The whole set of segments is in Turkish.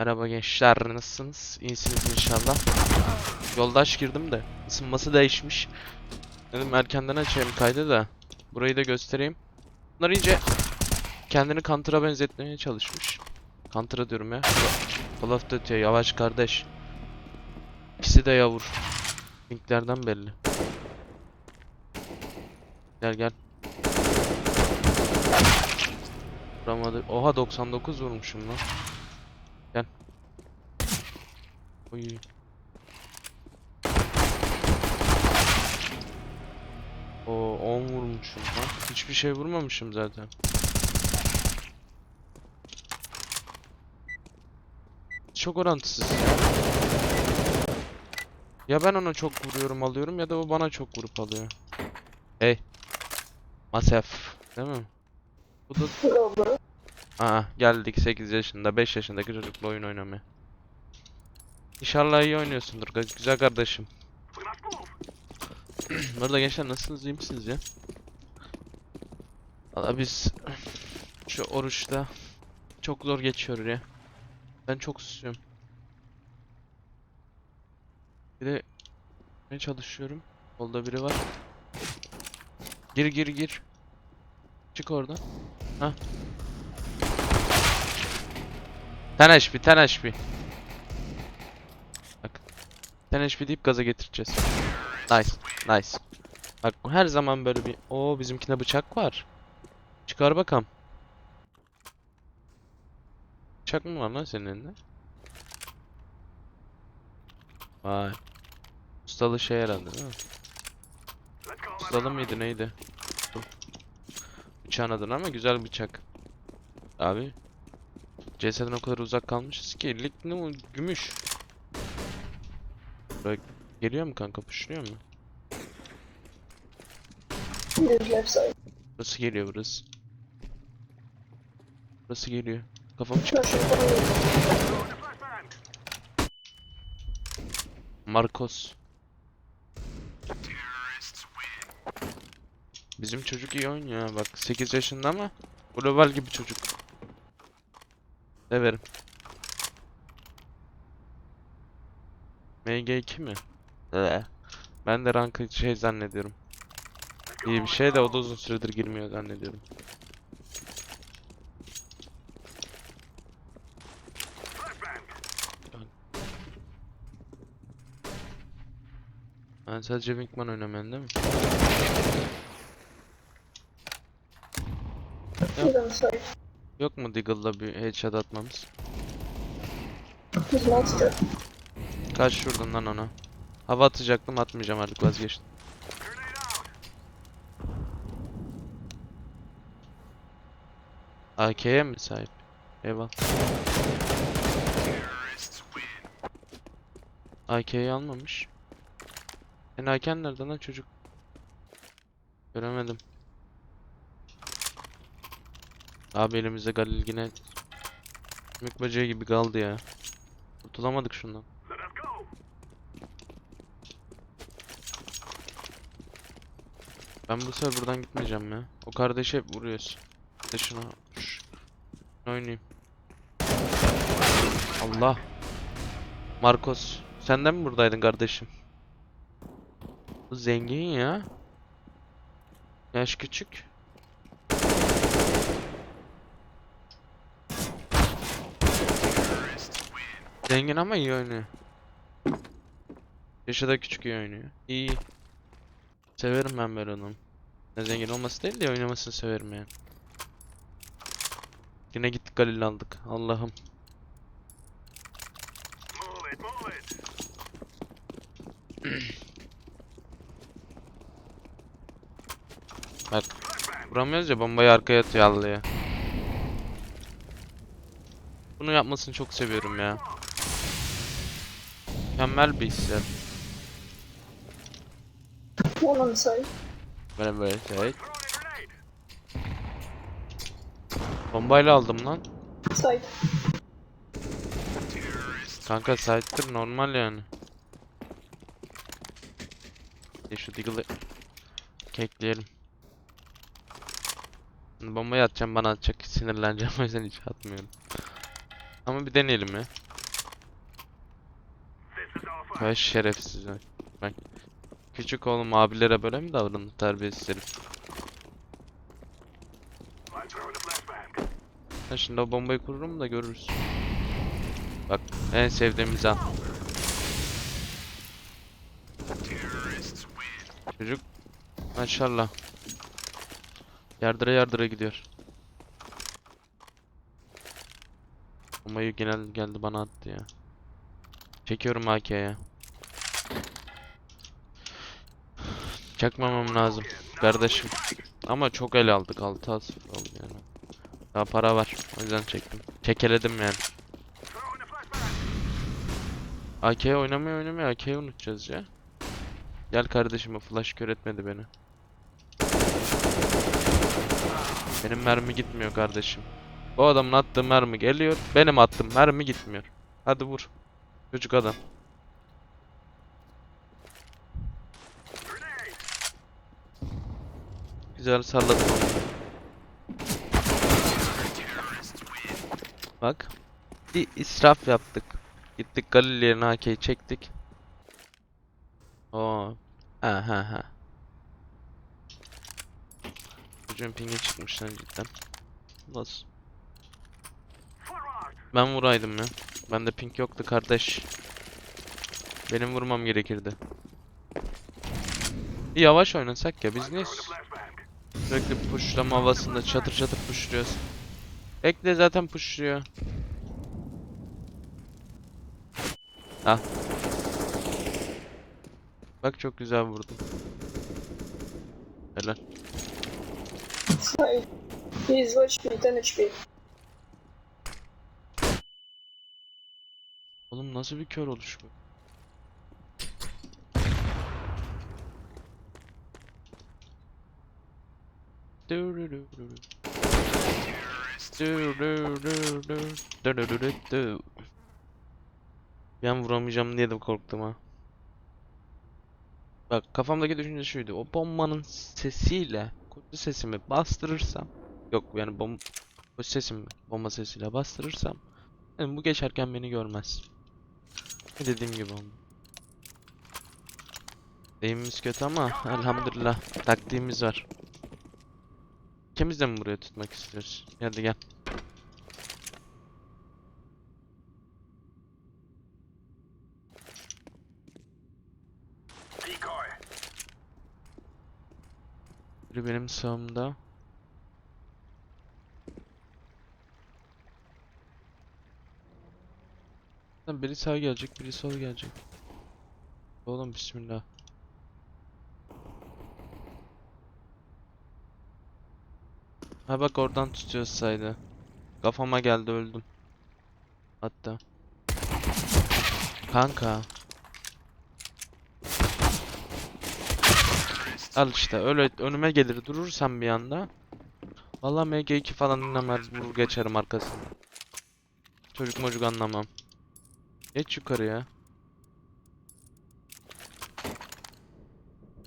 Merhaba gençler nasılsınız? İyisiniz inşallah. Yoldaş girdim de ısınması değişmiş. Dedim erkenden açayım kaydı da burayı da göstereyim. Bunlar iyice kendini Counter'a benzetmeye çalışmış. Counter'a diyorum ya. Call of Duty yavaş kardeş. İkisi de yavur. Linklerden belli. Gel gel. Vuramadı. Oha 99 vurmuşum lan. Oy. O 10 vurmuşum lan. Hiçbir şey vurmamışım zaten. Çok orantısız ya. Ya ben ona çok vuruyorum alıyorum ya da o bana çok vurup alıyor. Hey. Masef. Değil mi? Bu da. Aa geldik 8 yaşında 5 yaşındaki çocukla oyun oynamaya. İnşallah iyi oynuyorsundur güzel kardeşim. Burada gençler nasılsınız iyi misiniz ya? Valla biz şu oruçta çok zor geçiyor ya. Ben çok susuyorum. Bir de ne çalışıyorum? Solda biri var. Gir gir gir. Çık oradan. Hah. Ten HP, ten HP. Ten HP deyip gaza getireceğiz. Nice, nice. Bak her zaman böyle bir... Oo bizimkinde bıçak var. Çıkar bakalım. Bıçak mı var lan senin elinde? Vay. Ustalı şey herhalde değil mi? Ustalı mıydı neydi? Bıçağın adını ama güzel bıçak. Abi. CS'den o kadar uzak kalmışız ki. Lig ne o? Gümüş. Buraya geliyor mu kanka? Puşluyor mu? Burası geliyor burası. Burası geliyor. Coming. Marcos. Bizim çocuk iyi oynuyor bak 8 yaşında ama global gibi çocuk. Severim. MG2 mi? Ee, ben de rankı şey zannediyorum. İyi bir şey de o da uzun süredir girmiyor zannediyorum. Ben sadece Wingman oynamayan değil mi? Yok mu Deagle'la bir headshot atmamız? He's monster. Kaç vurdun lan ona? Hava atacaktım atmayacağım artık vazgeçtim. AK'ye mi sahip? Eyvallah. AK'yi almamış. Senin AK'n nerede lan çocuk? Göremedim. Abi elimizde Galil yine Mük böceği gibi kaldı ya. Kurtulamadık şundan. Ben bu sefer buradan gitmeyeceğim ya. O kardeşi hep vuruyoruz. De şuna şş, oynayayım. Allah. Marcos, sen de mi buradaydın kardeşim? Bu zengin ya. Yaş küçük. Zengin ama iyi oynuyor. Yaşı da küçük iyi oynuyor. İyi. Severim ben böyle onu. Zengin olması değil de oynamasını severim yani. Yine gittik Galil aldık. Allah'ım. Bak. Vuramıyoruz ya bombayı arkaya atıyor Allah'ya. Bunu yapmasını çok seviyorum ya. Mükemmel bir hissiyat. One on side. Böyle böyle şey. Bombayla aldım lan. Side. Kanka site'dir normal yani. E şu Deagle'ı kekleyelim. Bombayı atacağım bana atacak sinirleneceğim o yüzden hiç atmıyorum. Ama bir deneyelim ya. Vay şerefsiz. Bak. Küçük oğlum abilere böyle mi davranır terbiyesiz herif? Ha şimdi o bombayı kururum da görürüz. Bak en sevdiğimiz an. Çocuk maşallah. Yardıra yardıra gidiyor. Bombayı genel geldi bana attı ya. Çekiyorum AK'ye. Çakmamam lazım kardeşim. Ama çok el aldık 6 az oldu yani. Daha para var. O yüzden çektim. Çekeledim yani. AK oynamaya oynamaya AK'yi unutacağız ya. Gel kardeşim o flash kör etmedi beni. Benim mermi gitmiyor kardeşim. Bu adamın attığı mermi geliyor. Benim attığım mermi gitmiyor. Hadi vur. Çocuk adam. Güzel salladım. Bak. Bir israf yaptık. Gittik Galil yerine AK'yi çektik. Oo. Ha ha ha. Çocuğun pingi çıkmış lan cidden. Nasıl? Ben vuraydım ya. Bende ping yoktu kardeş. Benim vurmam gerekirdi. Bir yavaş oynasak ya biz niye sürekli pushlama havasında çatır çatır pushluyoruz. Ekle zaten pushluyor. Ah. Bak çok güzel vurdum. Helal. He's 2 HP, 10 HP. Oğlum nasıl bir kör oluş bu? Ben vuramayacağım diye de korktum ha. Bak kafamdaki düşünce şuydu. O bombanın sesiyle kutu sesimi bastırırsam yok yani bom o sesimi bomba sesiyle bastırırsam yani bu geçerken beni görmez. Dediğim gibi oldu. Deyimimiz kötü ama elhamdülillah taktiğimiz var. İkimiz de mi buraya tutmak istiyoruz? Hadi gel. Biri benim sağımda. Biri sağa gelecek, biri sola gelecek. Oğlum bismillah. Ha bak oradan tutuyor saydı. Kafama geldi öldüm. Hatta. Kanka. Al işte öyle önüme gelir durursam bir anda. Vallahi MG2 falan dinlemez vurur geçerim arkasına. Çocuk mocuk anlamam. Geç yukarıya.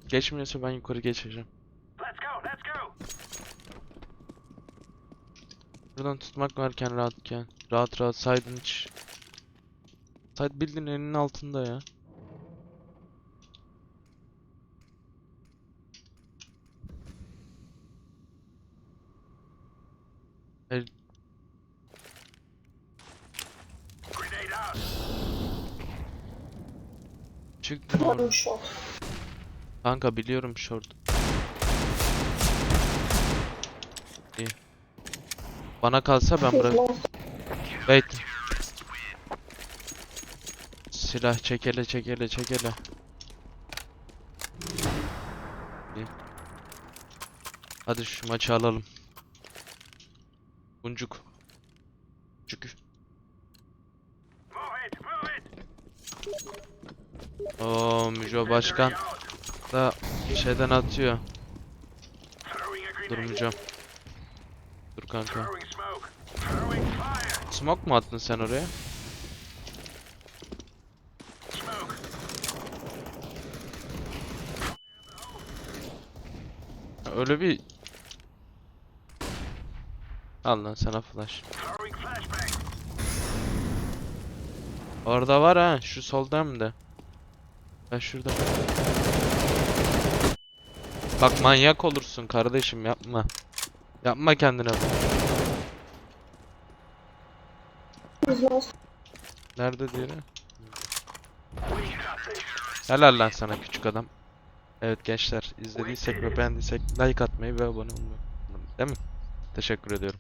Geçmiyorsa ben yukarı geçeceğim. Buradan tutmak varken rahatken. Rahat rahat side'ın hiç. Side bildiğin elinin altında ya. El... Çıktım orada. Kanka biliyorum short. Bana kalsa ben bırak. Wait. Silah çekele çekele çekele. Hadi şu maçı alalım. Buncuk. Buncuk. Oo Müjo Başkan da şeyden atıyor. Durmayacağım. Dur kanka. Smoke mu attın sen oraya? Öyle bir... Al lan sana flash. Orada var ha, şu solda hem de. Ben şurada. Bak manyak olursun kardeşim yapma. Yapma kendine bunu. He's lost. Nerede diğeri? Helal lan sana küçük adam. Evet gençler izlediysek ve beğendiysek like atmayı ve abone olmayı. Değil mi? Teşekkür ediyorum.